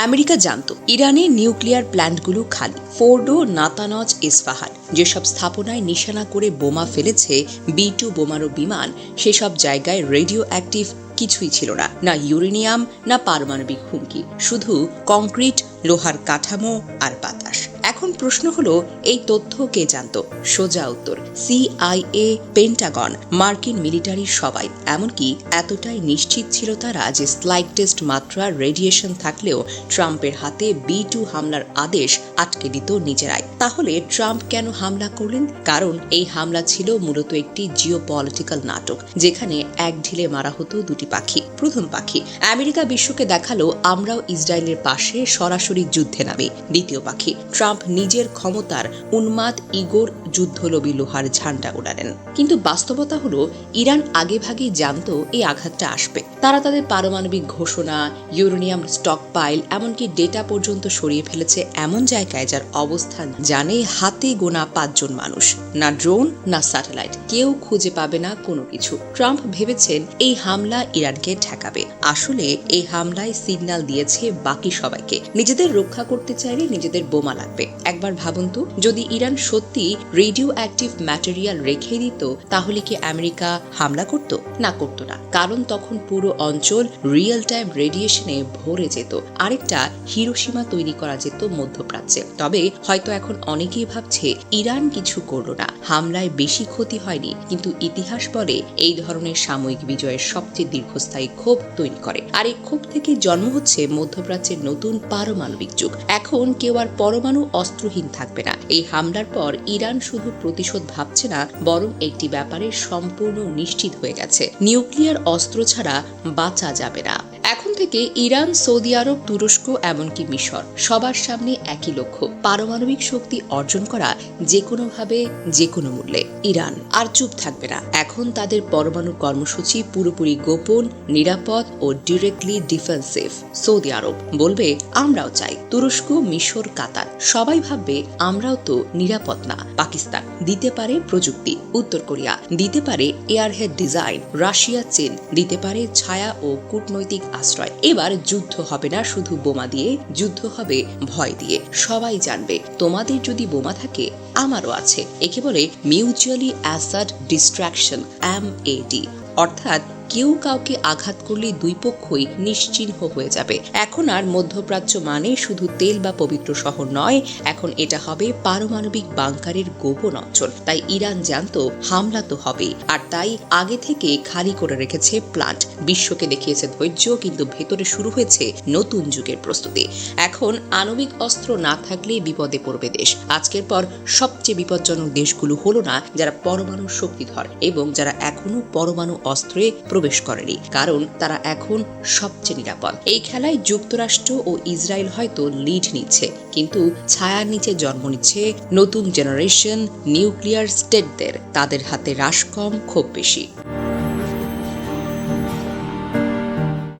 America জানত, ইরানে nuclear প্ল্যান্টগুলো খালি। ফোর্ডো, নাতানজ ইসফাহান যেসব স্থাপনায় নিশানা করে বোমা ফেলেছে, বি টু বোমারো বিমান, সেসব জায়গায় রেডিও অ্যাক্টিভ কিছুই ছিল না। না ইউরেনিয়াম, না পারমাণবিক হুমকি। শুধু কংক্রিট, লোহার কাঠামো আর বাতাস। এখন প্রশ্ন হলো, এই তথ্য কে জানত? সোজা উত্তর সিআইএ পেন্টাগন মার্কিন মিলিটারির সবাই। এমনকি এতটাই নিশ্চিত ছিল তারা যে স্লাইটেস্ট মাত্রা রেডিয়েশন থাকলেও ট্রাম্পের হাতে বি টু হামলার আদেশ আটকে দিত নিজেরাই। তাহলে ট্রাম্প কেন হামলা করলেন? কারণ এই হামলা ছিল মূলত একটি জিও নাটক, যেখানে এক ঢিলে মারা হতো দুটি পাখি। প্রথম পাখি। আমেরিকা বিশ্বকে দেখাল আমরাও ইসরায়েলের পাশে সরাসরি যুদ্ধে নামে। দ্বিতীয় পাখি, ট্রাম্প নিজের ক্ষমতার উন্মাদ ইগোর যুদ্ধলবী লোহার ঝান্ডা উড়ালেন। কিন্তু বাস্তবতা হলো, ইরান আগেভাগেই জানত এই আঘাতটা আসবে। তারা তাদের পারমাণবিক ঘোষণা, ইউরেনিয়াম স্টক পাইল এমনকি ডেটা পর্যন্ত সরিয়ে ফেলেছে এমন জায়গায় যার অবস্থান জানে হাতে গোনা পাঁচজন মানুষ। না ড্রোন, না স্যাটেলাইট। কেউ খুঁজে পাবে না কোনো কিছু। ট্রাম্প ভেবেছেন এই হামলা ইরানকে ঠেকাবে। আসলে এই হামলায় সিগন্যাল দিয়েছে বাকি সবাইকে। নিজেদের রক্ষা করতে চাইলে নিজেদের বোমা লাগবে। একবার ভাবুন তো, যদি ইরান সত্যি রেডিও অ্যাক্টিভ ম্যাটেরিয়াল রেখে দিত, তাহলে কি আমেরিকা হামলা করত? না করতো না। কারণ তখন পুরো অঞ্চল রিয়েল টাইম রেডিয়েশনে ভরে যেত। আরেকটা হিরোসীমা তৈরি করা যেত মধ্যপ্রাচ্যে। তবে হয়তো এখন অনেকেই ভাবছে, ইরান কিছু করল না। হামলায় বেশি ক্ষতি হয়নি। কিন্তু ইতিহাস বলে, এই ধরনের সাময়িক বিজয়ের সবচেয়ে দীর্ঘস্থায়ী ক্ষোভ তৈরি করে। আর এই ক্ষোভ থেকে জন্ম হচ্ছে মধ্যপ্রাচ্যের নতুন পারমাণবিক যুগ। এখন কেউ আর পরমাণু অস্ত্রহীন থাকবে না। এই হামলার পর ইরান শুধু প্রতিশোধ ভাবছে না, বরং একটি ব্যাপারে সম্পূর্ণ নিশ্চিত হয়ে গেছে। নিউক্লিয়ার অস্ত্র ছাড়া বাঁচা যাবে না। থেকে ইরান, সৌদি আরব, তুরস্ক, এমনকি মিশর সবার সামনে একই লক্ষ্য, পারমাণবিক শক্তি অর্জন করা যে কোনোভাবে যে কোনো মূল্যে। ইরান আর চুপ থাকবে না। এখন তাদের পরমাণু কর্মসূচি পুরোপুরি গোপন, নিরাপদ ও ডিরেক্টলি ডিফেন্সিভ সৌদি আরব বলবে, আমরাও চাই। তুরস্ক, মিশর, কাতার সবাই ভাববে, আমরাও তো নিরাপদ না। পাকিস্তান দিতে পারে প্রযুক্তি, উত্তর কোরিয়া দিতে পারে এয়ারহেড ডিজাইন, রাশিয়া, চীন দিতে পারে ছায়া ও কূটনৈতিক আশ্রয়। এবার যুদ্ধ হবে না শুধু বোমা দিয়ে, যুদ্ধ হবে ভয় দিয়ে। সবাই জানবে, তোমাদের যদি বোমা থাকে, আমারও আছে। একে বলে মিউচুয়ালি অ্যাসাড ডিস্ট্রাকশন এম অর্থাৎ কেউ কাউকে আঘাত করলে দুই পক্ষই নিশ্চিহ্ন হয়ে যাবে। এখন আর মধ্যপ্রাচ্য মানে শুধু তেল বা পবিত্র শহর নয়, এখন এটা হবে পারমাণবিক বাংকারের গোপন অঞ্চল। তাই ইরান জানতো হামলা তো হবেই, আর তাই আগে থেকে খালি করে রেখেছে প্লান্ট বিশ্বকে দেখিয়েছে ধৈর্য, কিন্তু ভেতরে শুরু হয়েছে নতুন যুগের প্রস্তুতি। এখন আণবিক অস্ত্র না থাকলে বিপদে পড়বে দেশ। আজকের পর সবচেয়ে বিপজ্জনক দেশগুলো হলো না, যারা পরমাণু শক্তিধর এবং যারা এখনও পরমাণু অস্ত্রে প্রবেশ করেনি, কারণ তারা এখন সবচেয়ে নিরাপদ। এই খেলায় যুক্তরাষ্ট্র ও ইসরায়েল হয়তো লিড নিচ্ছে, কিন্তু ছায়ার নিচে জন্ম নিচ্ছে নতুন জেনারেশন নিউক্লিয়ার স্টেটদের তাদের হাতে হ্রাস কম খুব বেশি।